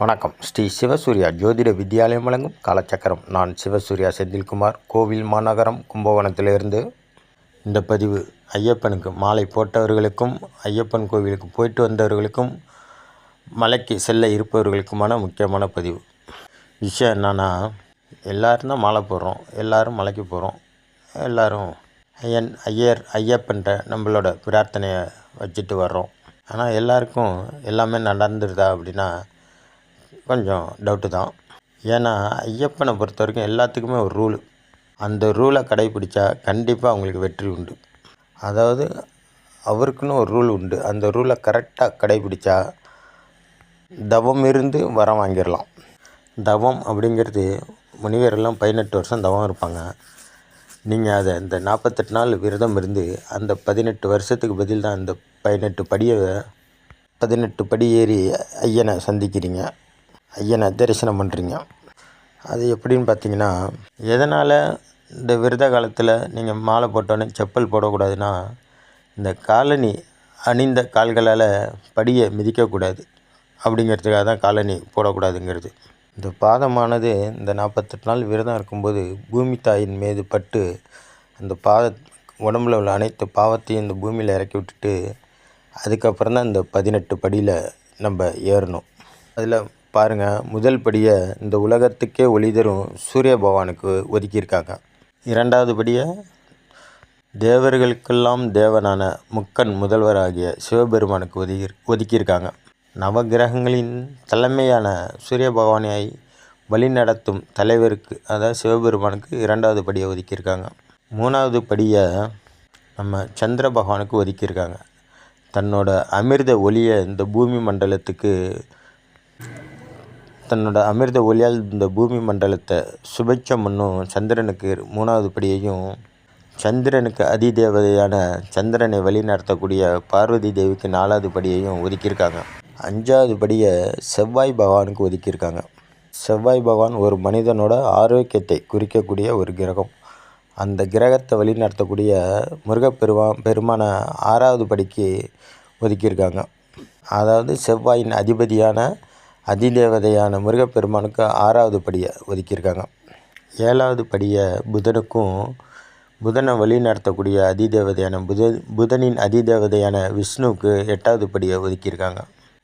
வணக்கம். ஸ்ரீ சிவசூர்யா ஜோதிட வித்யாலயம் வழங்கும் காலச்சக்கரம். நான் சிவசூர்யா செந்தில்குமார். கோவில் மாநகரம் கும்பகோணத்திலிருந்து இந்த பதிவு ஐயப்பனுக்கு மாலை போட்டவர்களுக்கும் ஐயப்பன் கோவிலுக்கு போயிட்டு வந்தவர்களுக்கும் மலைக்கு செல்ல இருப்பவர்களுக்குமான முக்கியமான பதிவு. விஷயம் என்னன்னா எல்லோரும் தான் மாலை போடுறோம். எல்லோரும் மலைக்கு போகிறோம் எல்லோரும் ஐயன் ஐயர் ஐயப்பன்ற நம்மளோட பிரார்த்தனையை வச்சுட்டு வர்றோம். ஆனால் எல்லாருக்கும் எல்லாமே நடந்துருதா அப்படின்னா கொஞ்சம் டவுட்டு தான். ஏன்னா ஐயப்பனை பொறுத்த வரைக்கும் எல்லாத்துக்குமே ஒரு ரூலு அந்த ரூலை கடைப்பிடிச்சா கண்டிப்பாக அவங்களுக்கு வெற்றி உண்டு. அதாவது அவருக்குன்னு ஒரு ரூல் உண்டு. அந்த ரூலை கரெக்டாக கடைப்பிடிச்சா தவம் இருந்து வரம் வாங்கிடலாம். தவம் அப்படிங்கிறது முனிவரெல்லாம் பதினெட்டு வருஷம் தவம் இருப்பாங்க. நீங்கள் அதை இந்த நாற்பத்தெட்டு நாள் விரதம் இருந்து அந்த பதினெட்டு வருஷத்துக்கு பதில் தான் அந்த பதினெட்டு படியை பதினெட்டு படி ஏறி ஐயனை சந்திக்கிறீங்க. ஐயனை தரிசனம் பண்ணுறீங்க அது எப்படின்னு பார்த்தீங்கன்னா எதனால் இந்த விரத காலத்தில் நீங்கள் மாலை போட்டோன்னே செப்பல் போடக்கூடாதுன்னா இந்த காலனி அணிந்த கால்களால் படியை மிதிக்கக்கூடாது. அப்படிங்கிறதுக்காக தான் காலனி போடக்கூடாதுங்கிறது. இந்த பாதமானது இந்த நாற்பத்தெட்டு நாள் விரதம் இருக்கும்போது பூமி தாயின் மீது பட்டு அந்த பாத உடம்புல உள்ள அனைத்து பாவத்தையும் இந்த பூமியில் இறக்கி விட்டுட்டு அதுக்கப்புறம் தான் இந்த பதினெட்டு படியில் நம்ம ஏறணும். அதில் பாருங்கள் முதல் படியை இந்த உலகத்துக்கே ஒளி தரும் சூரிய பகவானுக்கு ஒதுக்கியிருக்காங்க. இரண்டாவது படியை தேவர்களுக்கெல்லாம் தேவனான முக்கன் முதல்வராகிய சிவபெருமானுக்கு ஒதுக்கி ஒதுக்கியிருக்காங்க. நவகிரகங்களின் தலைமையான சூரிய பகவானை வழிநடத்தும் தலைவருக்கு அதாவது சிவபெருமானுக்கு இரண்டாவது படியை ஒதுக்கியிருக்காங்க. மூணாவது படியை நம்ம சந்திர பகவானுக்கு ஒதுக்கியிருக்காங்க. தன்னோட அமிர்த ஒளியை இந்த பூமி மண்டலத்துக்கு தன்னோட அமிர்த ஒளியால் இந்த பூமி மண்டலத்தை சுபிட்சம் பண்ணும் சந்திரனுக்கு மூணாவது படியையும் சந்திரனுக்கு அதிதேவதையான சந்திரனை வழி நடத்தக்கூடிய பார்வதி தேவிக்கு நாலாவது படியையும் ஒதுக்கியிருக்காங்க. அஞ்சாவது படியை செவ்வாய் பகவானுக்கு ஒதுக்கியிருக்காங்க. செவ்வாய் பகவான் ஒரு மனிதனோட ஆரோக்கியத்தை குறிக்கக்கூடிய ஒரு கிரகம். அந்த கிரகத்தை வழிநடத்தக்கூடிய முருகப்பெருமா பெருமான ஆறாவது படிக்கு ஒதுக்கியிருக்காங்க. அதாவது செவ்வாயின் அதிபதியான அதிதேவதையான முருகப்பெருமானுக்கு ஆறாவது படியை ஒதுக்கியிருக்காங்க. ஏழாவது படியை புதனுக்கும் புதனை வழி நடத்தக்கூடிய அதிதேவதையான புத புதனின் அதிதேவதையான விஷ்ணுவுக்கு எட்டாவது படியை ஒதுக்கியிருக்காங்க.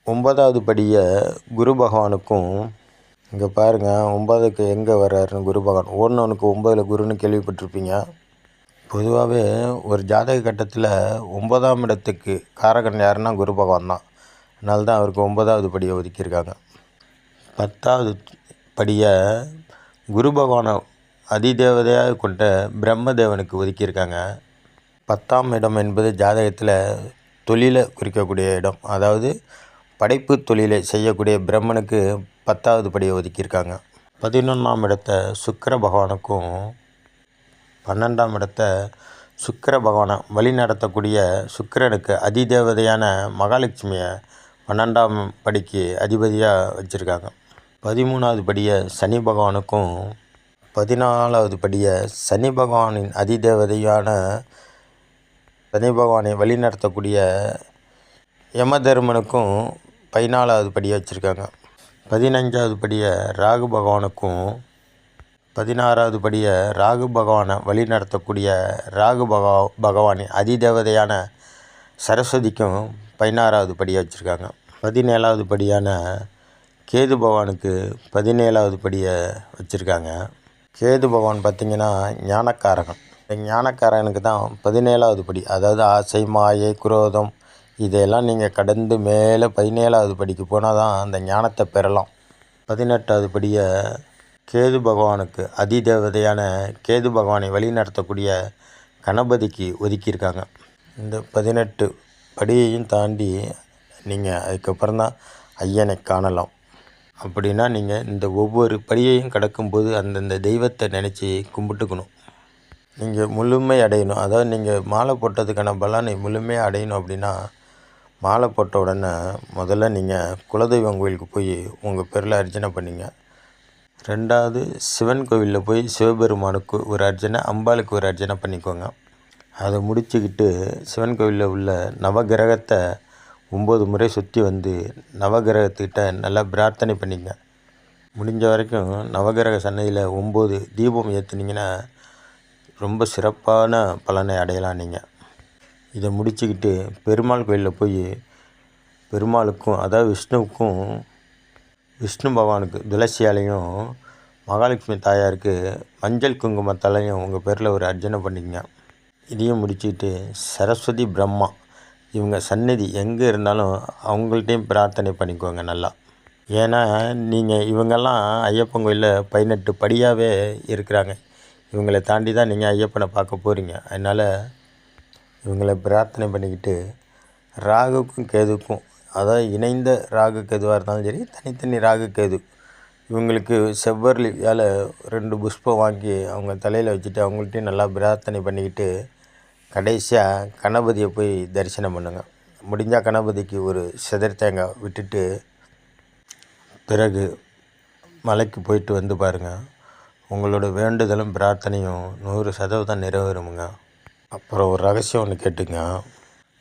ஒன்பதாவது படியை குரு பகவானுக்கும் இங்கே பாருங்கள் ஒன்பதுக்கு எங்கே வர்றாருன்னு குரு பகவான். ஓடினவனுக்கு ஒம்பதில் குருன்னு கேள்விப்பட்டிருப்பீங்க. பொதுவாகவே ஒரு ஜாதக கட்டத்தில் ஒன்பதாம் இடத்துக்கு காரகன் யாருன்னா குரு பகவான் தான். அதனால தான் அவருக்கு ஒன்பதாவது படியை ஒதுக்கியிருக்காங்க. பத்தாவது படியை குரு பகவானை அதிதேவதையாக கொண்ட பிரம்மதேவனுக்கு ஒதுக்கியிருக்காங்க. பத்தாம் இடம் என்பது ஜாதகத்தில் தொழிலை குறிக்கக்கூடிய இடம். அதாவது படைப்பு தொழிலை செய்யக்கூடிய பிரம்மனுக்கு பத்தாவது படியை ஒதுக்கியிருக்காங்க. பதினொன்றாம் இடத்த சுக்கர பகவானுக்கும் பன்னெண்டாம் இடத்த சுக்கர பகவானை வழி நடத்தக்கூடிய சுக்கரனுக்கு அதிதேவதையான மகாலட்சுமியை பன்னெண்டாம் படிக்கு அதிபதியாக வச்சுருக்காங்க. பதிமூணாவது படியை சனி பகவானுக்கும் பதினாலாவது படியை சனி பகவானின் அதிதேவதையான சனி பகவானை வழி நடத்தக்கூடிய யமதர்மனுக்கும் பதினாலாவது படியை வச்சுருக்காங்க. பதினஞ்சாவது படியை ராகு பகவானுக்கும் பதினாறாவது படியை ராகு பகவானை வழி நடத்தக்கூடிய ராகு பகவா பகவானின் அதிதேவதையான சரஸ்வதிக்கும் பதினாறாவது படியை வச்சுருக்காங்க. பதினேழாவது படியான கேது பகவானுக்கு பதினேழாவது படியை வச்சுருக்காங்க. கேது பகவான் பார்த்திங்கன்னா ஞானக்காரகன். இந்த ஞானக்காரகனுக்கு தான் பதினேழாவது படி. அதாவது ஆசை மாயை குரோதம் இதையெல்லாம் நீங்கள் கடந்து மேலே பதினேழாவது படிக்கு போனால் தான் அந்த ஞானத்தை பெறலாம். பதினெட்டாவது படியை கேது பகவானுக்கு அதிதேவதையான கேது பகவானை வழிநடத்தக்கூடிய கணபதிக்கு ஒதுக்கியிருக்காங்க. இந்த பதினெட்டு படியையும் தாண்டி நீங்கள் அதுக்கப்புறம் தான் ஐயனை காணலாம். அப்படின்னா நீங்கள் இந்த ஒவ்வொரு படியையும் கடக்கும்போது அந்தந்த தெய்வத்தை நினச்சி கும்பிட்டுக்கணும். நீங்கள் முழுமை அடையணும். அதாவது நீங்கள் மாலை போட்டதுக்கான பலனை முழுமையாக அடையணும் அப்படின்னா மாலை போட்ட உடனே முதல்ல நீங்கள் குலதெய்வம் கோயிலுக்கு போய் உங்கள் பேரில் அர்ச்சனை பண்ணிங்க. ரெண்டாவது சிவன் கோவிலில் போய் சிவபெருமானுக்கு ஒரு அர்ச்சனை அம்பாளுக்கு ஒரு அர்ச்சனை பண்ணிக்கோங்க. அதை முடிச்சுக்கிட்டு சிவன் கோவிலில் உள்ள நவகிரகத்தை ஒம்பது முறை சுற்றி வந்து நவகிரகத்துக்கிட்ட நல்லா பிரார்த்தனை பண்ணிங்க. முடிஞ்ச வரைக்கும் நவகிரக சன்னதியில் ஒம்பது தீபம் ஏற்றுனீங்கன்னா ரொம்ப சிறப்பான பலனை அடையலாம் நீங்கள் இதை முடிச்சுக்கிட்டு பெருமாள் கோயிலில் போய் பெருமாளுக்கும் அதாவது விஷ்ணுவுக்கும் விஷ்ணு பகவானுக்கு துளசியாலையும் மகாலட்சுமி தாயாருக்கு மஞ்சள் குங்குமத்தாலையும் உங்கள் பேரில் ஒரு அர்ச்சனை பண்ணிக்கங்க இதையும் முடிச்சுக்கிட்டு சரஸ்வதி பிரம்மா. இவங்க சந்நிதி எங்கே இருந்தாலும் அவங்கள்ட்டையும் பிரார்த்தனை பண்ணிக்கோங்க நல்லா. ஏன்னா நீங்கள் இவங்கெல்லாம் ஐயப்பன் கோயிலில் பதினெட்டு படியாகவே இருக்கிறாங்க. இவங்களை தாண்டி தான் நீங்கள் ஐயப்பனை பார்க்க போகிறீங்க அதனால் இவங்களை பிரார்த்தனை பண்ணிக்கிட்டு ராகுக்கும் கேதுக்கும் அதாவது இணைந்த ராகு கேதுவாக இருந்தாலும் சரி தனித்தனி ராகு கேது இவங்களுக்கு செவ்வரளியால் ரெண்டு புஷ்பம் வாங்கி அவங்க தலையில் வச்சுட்டு அவங்கள்ட்டையும் நல்லா பிரார்த்தனை பண்ணிக்கிட்டு கடைசியாக கணபதியை போய் தரிசனம் பண்ணுங்கள் முடிஞ்சால் கணபதிக்கு ஒரு செதர் தேங்காய் விட்டுட்டு பிறகு மலைக்கு போயிட்டு வந்து பாருங்கள் உங்களோட வேண்டுதலும் பிரார்த்தனையும் நூறு சதவீதம் நிறைவேறுமுங்க. அப்புறம் ஒரு ரகசியம் ஒன்று கேட்டுங்க.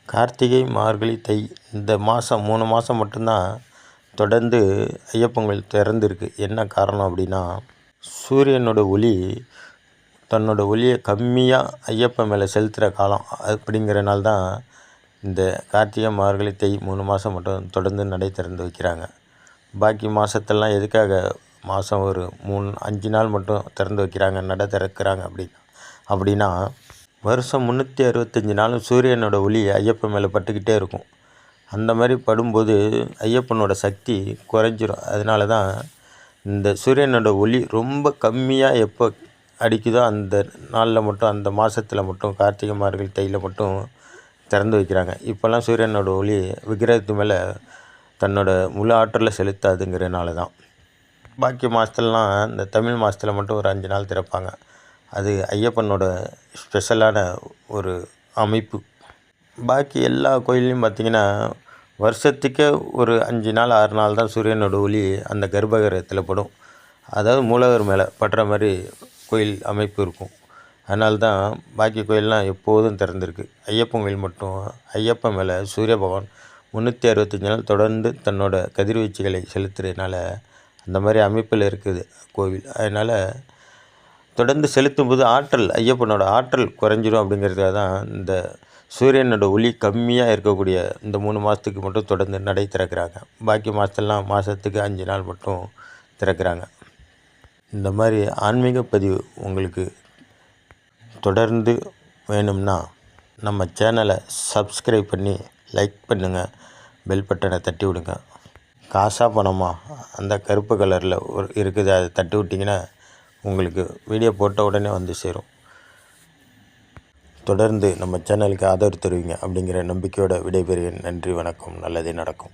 கார்த்திகை மார்கழி தை இந்த மாதம் மூணு மாதம் மட்டும்தான் தொடர்ந்து ஐயப்பன் கோயில் திறந்துருக்கு. என்ன காரணம் அப்படின்னா சூரியனோட ஒளி தன்னோட ஒளியை கம்மியாக ஐயப்பன் மேலே செலுத்துகிற காலம் அப்படிங்கிறனால தான் இந்த கார்த்திகை மார்கழி தை மூணு மாதம் மட்டும் தொடர்ந்து நடை திறந்து வைக்கிறாங்க. பாக்கி மாதத்தெல்லாம் எதுக்காக மாதம் ஒரு மூணு அஞ்சு நாள் மட்டும் திறந்து வைக்கிறாங்க நடை திறக்கிறாங்க அப்படின்னா அப்படின்னா வருஷம் முந்நூற்றி அறுபத்தஞ்சி நாளும் சூரியனோட ஒளி ஐயப்பன் மேலே பட்டுக்கிட்டே இருக்கும். அந்த மாதிரி படும்போது ஐயப்பனோட சக்தி குறைஞ்சிரும். அதனால தான் இந்த சூரியனோட ஒளி ரொம்ப கம்மியாக எப்போ அடிக்குதோ அந்த நாளில் மட்டும் அந்த மாதத்தில் மட்டும் கார்த்திகை மார்கழி தையில் மட்டும் திறந்து வைக்கிறாங்க. இப்போல்லாம் சூரியனோட ஒளி விக்கிரகத்து மேலே தன்னோட முழு ஆற்றலை செலுத்தாதுங்கிறனால தான் பாக்கி மாதத்துலலாம் இந்த தமிழ் மாதத்துல மட்டும் ஒரு அஞ்சு நாள் திறப்பாங்க. அது ஐயப்பனோட ஸ்பெஷலான ஒரு அமைப்பு. பாக்கி எல்லா கோயிலையும் பார்த்திங்கன்னா வருஷத்துக்கே ஒரு அஞ்சு நாள் ஆறு நாள் தான் சூரியனோட ஒளி அந்த கர்ப்பகிரகத்தில் படும். அதாவது மூலவர் மேலே படுற மாதிரி கோயில் அமைப்பு இருக்கும். அதனால தான் பாக்கி கோயிலெலாம் எப்போதும் திறந்திருக்கு. ஐயப்பன் கோயில் மட்டும் ஐயப்பன் மேலே சூரிய பகவான் முந்நூற்றி அறுபத்தஞ்சி நாள் தொடர்ந்து தன்னோட கதிர்வீச்சுகளை செலுத்துறதுனால அந்த மாதிரி அமைப்பில் இருக்குது கோவில். அதனால் தொடர்ந்து செலுத்தும் போது ஆற்றல் ஐயப்பனோட ஆற்றல் குறைஞ்சிரும் அப்படிங்கிறதுக்காக தான் இந்த சூரியனோட ஒளி கம்மியாக இருக்கக்கூடிய இந்த மூணு மாதத்துக்கு மட்டும் தொடர்ந்து நடை திறக்கிறாங்க. பாக்கி மாதத்துலலாம் மாதத்துக்கு அஞ்சு நாள் மட்டும் திறக்கிறாங்க. இந்த மாதிரி ஆன்மீக பதிவு உங்களுக்கு தொடர்ந்து வேணும்னா நம்ம சேனலை சப்ஸ்கிரைப் பண்ணி லைக் பண்ணுங்கள் பெல் பட்டனை தட்டி விடுங்க. காசா பணமா? அந்த கருப்பு கலரில் ஒரு இருக்குது அதை தட்டி விட்டிங்கன்னா உங்களுக்கு வீடியோ போட்ட உடனே வந்து சேரும். தொடர்ந்து நம்ம சேனலுக்கு ஆதரவு தருவீங்க அப்படிங்கிற நம்பிக்கையோட விடைபெறுவேன் நன்றி வணக்கம். நல்லதே நடக்கும்.